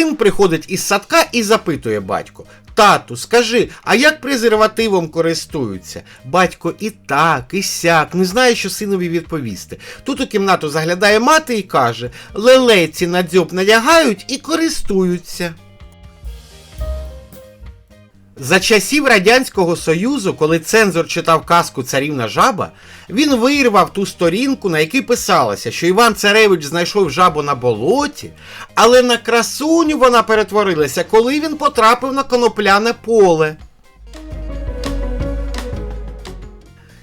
Син приходить із садка і запитує батько: Тату, скажи, а як презервативом користуються? Батько і так, і сяк, не знає, що синові відповісти. Тут у кімнату заглядає мати і каже: лелеці на дзьоб надягають і користуються. За часів Радянського Союзу, коли цензор читав казку Царівна жаба, він вирвав ту сторінку, на якій писалося, що Іван Царевич знайшов жабу на болоті, але на красуню вона перетворилася, коли він потрапив на конопляне поле.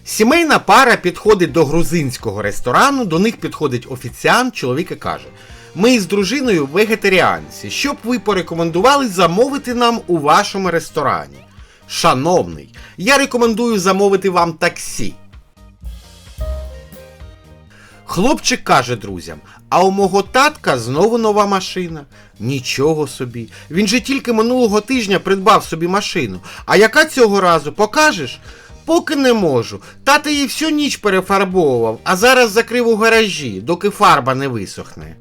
Сімейна пара підходить до грузинського ресторану, до них підходить офіціант, чоловік і каже: Ми з дружиною вегетаріанці. Що б ви порекомендували замовити нам у вашому ресторані? Шановний, я рекомендую замовити вам таксі. Хлопчик каже друзям: а у мого татка знову нова машина. Нічого собі. Він же тільки минулого тижня придбав собі машину. А яка цього разу покажеш? Поки не можу. Тата її всю ніч перефарбовував, а зараз закрив у гаражі, доки фарба не висохне.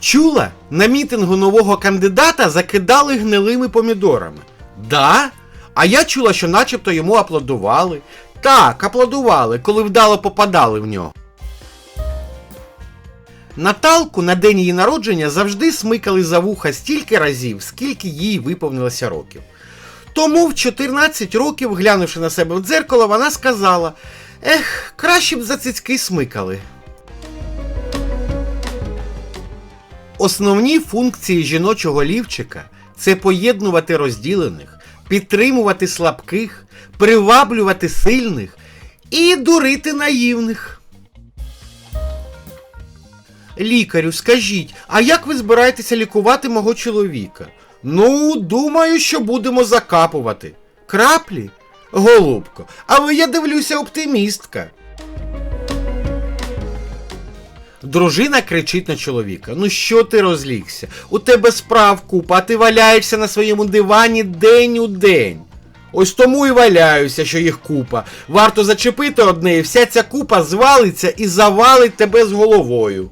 Чула? На мітингу нового кандидата закидали гнилими помідорами. Да? А я чула, що начебто йому аплодували. Так, аплодували, коли вдало попадали в нього. Наталку на день її народження завжди смикали за вуха стільки разів, скільки їй виповнилося років. Тому в 14 років, глянувши на себе в дзеркало, вона сказала: Ех, краще б за цицьки смикали. Основні функції жіночого лівчика це поєднувати розділених, підтримувати слабких, приваблювати сильних і дурити наївних. Лікарю, скажіть, а як ви збираєтеся лікувати мого чоловіка? Ну, думаю, що будемо закапувати. Краплі? Голубко, але я дивлюся оптимістка. Дружина кричить на чоловіка: Ну що ти розлігся? У тебе справ купа, а ти валяєшся на своєму дивані день у день. Ось тому і валяюся, що їх купа. Варто зачепити одне, і вся ця купа звалиться і завалить тебе з головою.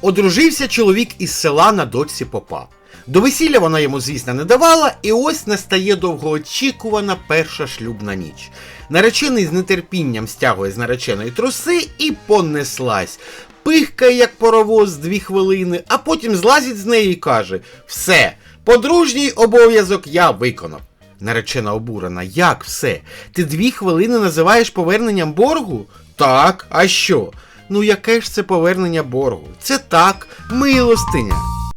Одружився чоловік із села на дочці попа. До весілля вона йому, звісно, не давала, і ось настає довгоочікувана перша шлюбна ніч. Наречений з нетерпінням стягує з нареченої труси і понеслась. Пихкає, як паровоз, дві хвилини, а потім злазить з неї і каже: Все, подружній обов'язок я виконав. Наречена обурена, як все? Ти дві хвилини називаєш поверненням боргу? Так, а що? Ну яке ж це повернення боргу? Це так, милостиня.